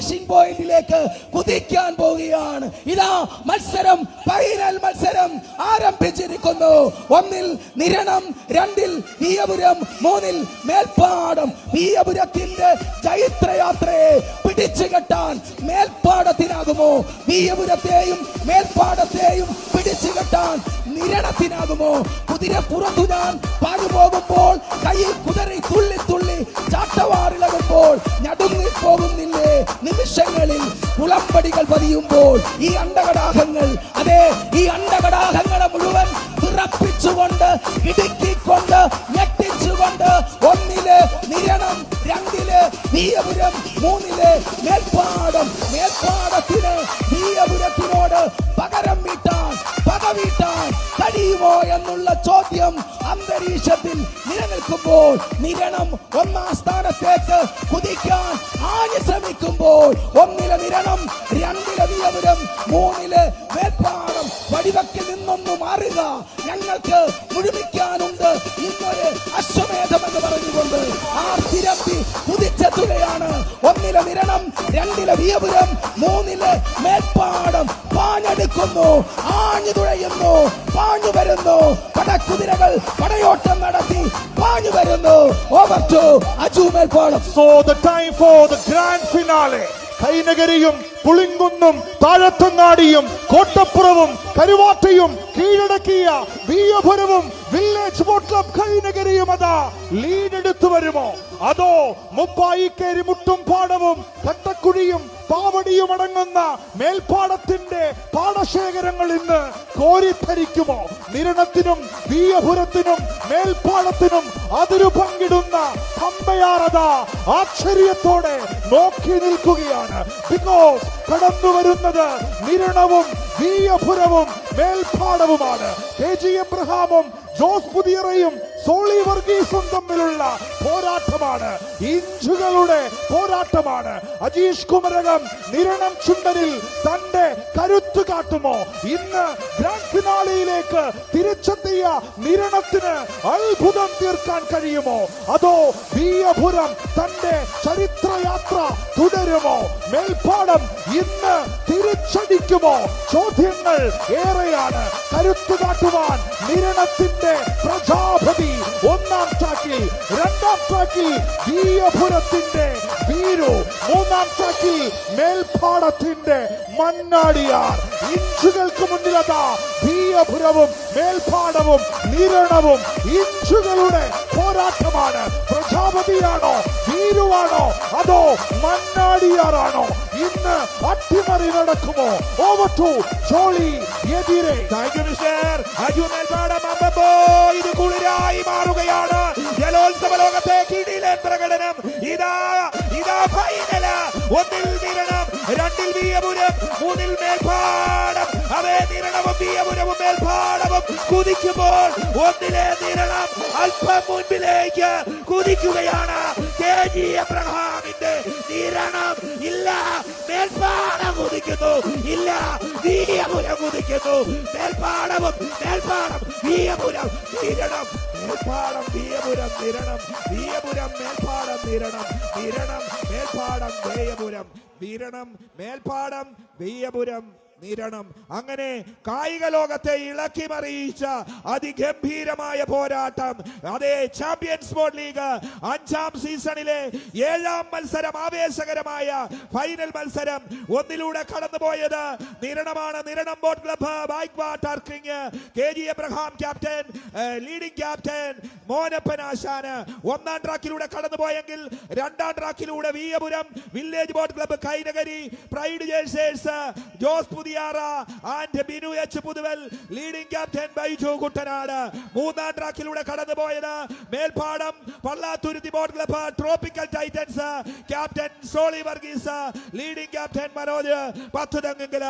Finishing പോയിന്റിലേക്ക് കുതിക്കാൻ പോവുകയാണ്. ഇതാ മത്സരം ഫൈനൽ മത്സരം ആരംഭിച്ചിരിക്കുന്നു. ഒന്നിൽ നിരണം രണ്ടിൽ വീയപുരം മൂന്നിൽ മേൽപ്പാടം. വീയപുരത്തിന്റെ ചൈത്രയാത്രയെ പിടിച്ചു കെട്ടാൻ മേൽപ്പാടത്തിനാകുമോ? വീയപുരത്തെയും മേൽപ്പാടത്തെയും പിടിച്ചു കെട്ടാൻ നിരണത്തിനാകുമോ? കുതിര പുറത്തു ഞാൻ പാടുപോകുമ്പോൾ കയ്യിൽ കുതിരി തുള്ളി തുള്ളി ചാട്ടവാറിളകുമ്പോൾ ഞടുങ്ങി പോകുന്നില്ലേ നിമിഷങ്ങളിൽ കുളമ്പടികൾ പതിയുമ്പോൾ ഈ അണ്ടകടാഹങ്ങൾ അതെ ഈ അണ്ടകടാഹങ്ങളെ മുഴുവൻ വിറപ്പിച്ചുകൊണ്ട് ഇടുക്കിക്കൊണ്ട് ഞെട്ടിച്ചുകൊണ്ട് ഒന്നിൽ നിരണം രണ്ടിൽ നീയപുരം മൂന്നിൽ മേൽപ്പാടം. മേൽപ്പാടത്തിന് നീയപുരത്തിനോട് പകരം വീട്ടാൻ പക വീട്ടാൻ കഴിയുമോ എന്നുള്ള ചോദ്യം അന്തരീക്ഷത്തിൽ നിലനിൽക്കുമ്പോൾ നിരണം ഒന്നാം സ്ഥാനത്തേക്ക് കുതിക്കാൻ ആഞ്ഞു ശ്രമിക്കുമ്പോൾ ഒന്നിലെ നിരണം രണ്ടിലെ നിയപുരം മൂന്നിലെ മേൽപ്പാടം വടിവക്കിൽ നിന്നൊന്നു മാറുക. ഞങ്ങൾക്ക് മുഴുമിക്കാനുണ്ട്. ഇന്നൊരു അശ്വമേധം എന്ന് പറഞ്ഞുകൊണ്ട് ആ തിരമ്പി കുതിച്ചെത്തുകയാണ് ഒന്നിലെ നിരണം രണ്ടിലെ വിയപുരം മൂന്നിലെ മേൽപ്പാടം പാഞ്ഞെടുക്കുന്നു ആഞ്ഞു തുഴയുന്നു പാഞ്ഞു വരുന്നു. പടക്കുതിരകൾ പടയോട്ടം നടത്തി പാഞ്ഞു വരുന്നു. ഓവർ ടു അജു പാളം so the time for the grand finale കൈനഗരിയും പുളിങ്കുന്നും താഴത്തങ്ങാടിയും കോട്ടപ്പുറവും കരുവാറ്റയും കീഴടക്കിയ വീയപുരവും വില്ലേജ് ബോട്ട് ക്ലബ് കൈനഗരിയും അതാ. ലീഡ് എടുത്തു വരുമോ? അതോ മുപ്പായിക്കേരി മുട്ടും പാടവും കട്ടക്കുഴിയും പാവടിയും അടങ്ങുന്ന മേൽപ്പാടത്തിന്റെ പാടശേഖരങ്ങൾ ഇന്ന് കോരിത്തരിക്കുമോ? നിരണത്തിനും വീയപുരത്തിനും മേൽപ്പാടത്തിനും അതിരു പങ്കിടുന്ന പമ്പയാറത ആശ്ചര്യത്തോടെ നോക്കി നിൽക്കുകയാണ്. ബിക്കോസ് കടന്നു വരുന്നത് നിരണവും വീയപുരവും മേൽപ്പാടവുമാണ്. കെ ജി എബ്രഹാമും ജോസ് പുതിയറയും സോളി വർഗീസും തമ്മിലുള്ള പോരാട്ടമാണ്. ഇഞ്ചുകളുടെ പോരാട്ടമാണ്. അജീഷ് കുമരകം നിരണം ചുണ്ടനിൽ തന്റെ കരുത്ത് കാട്ടുമോ? ഇന്ന് ഗ്രാൻഡ് ഫിനാലിയിലേക്ക് തിരിച്ചെത്തിയ നിരണത്തിന് അത്ഭുതം തീർക്കാൻ കഴിയുമോ? അതോ വീയപുരം തന്റെ ചരിത്രയാത്ര തുടരുമോ? മേൽപ്പാടം ഇന്ന് തിരിച്ചടിക്കുമോ? ചോദ്യങ്ങൾ ഏറെയാണ്. കരുത്ത് കാട്ടുവാൻ നിരണത്തിന്റെ പ്രജാപതി ഒന്നാം ട്രാക്കിൽ രണ്ടാം ട്രാക്കിൽ വീയപുരത്തിന്റെ വീരു മൂന്നാം ട്രാക്കിൽ മേൽപ്പാടത്തിന്റെ മണ്ണാടിയാർ. ഇഞ്ചുകൾക്ക് മുന്നിലതാ വീയപുരവും മേൽപ്പാടവും നിരണവും ഇഞ്ചുകളുടെ പോരാട്ടമാണ്. പ്രജാപതിയാണോ വീരുവാണോ അതോ മണ്ണാടിയാറാണോ? ഇന്ന് അട്ടിമറി നടക്കുമോ? ഓവർ ടു ജോളി എതിരെ. ഇത് കുളിരായി മാറുകയാണ്. ജലോത്സവ ലോകത്തെ കിടിലൻ പ്രകടനം. ഇതാ ഇതാ ഫൈനൽ ഒന്നിൽ നിരണം രണ്ടിൽ വീയപുരം മൂന്നിൽ മേൽപ്പാടം. അതേ നിരണവും വീയപുരവും മേൽപ്പാടവും കുതിക്കുമ്പോൾ ഒന്നിലെ നിരണം അല്പം മുൻപിലേക്ക് കുതിക്കുകയാണ് കെ ജി എബ്രഹാമിന്റെ നിരണം ഇല്ല. മേൽപ്പാടം കുതിക്കുന്നു ഇല്ല. വീയപുരം കുതിക്കുന്നു മേൽപ്പാടവും മേൽപ്പാടം വീയപുരം തീരണം. മേൽപ്പാടം വീയപുരം തീരണം. വീയപുരം മേൽപ്പാടം തീരണം. തീരണം മേൽപ്പാടം വേയപുരം വീരണം മേൽപ്പാടം വീയപുരം നിരണം അങ്ങനെ കായിക ലോകത്തെ ഇളക്കി മറിയിച്ച അതിഗംഭീരമായ പോരാട്ടം. അതേ ചാമ്പ്യൻസ് ബോൾ ലീഗ് അഞ്ചാം സീസണിലെ ഏഴാം മത്സരം ആവേശകരമായ ഫൈനൽ മത്സരം ഒന്നിലൂടെ കടന്നുപോയത് നിരണമാണ്. Niranam boat club bike water king K G Abraham captain leading captain Monappan ആശാന് ഒന്നാം ട്രാക്കിലൂടെ കടന്നുപോയെങ്കിൽ രണ്ടാം ട്രാക്കിലൂടെ Veeyapuram village boat club Kainakari pride jerseys Jose Puthiyara and Binu H Puthuval leading captain Baiju Kuttanad. മൂന്നാം ട്രാക്കിലൂടെ കടന്നുപോയത് Melpadam Pallathuruthy boat club tropical titans captain Soly Varghese leading captain Manoj പത്തുതെങ്ങെങ്കിൽ.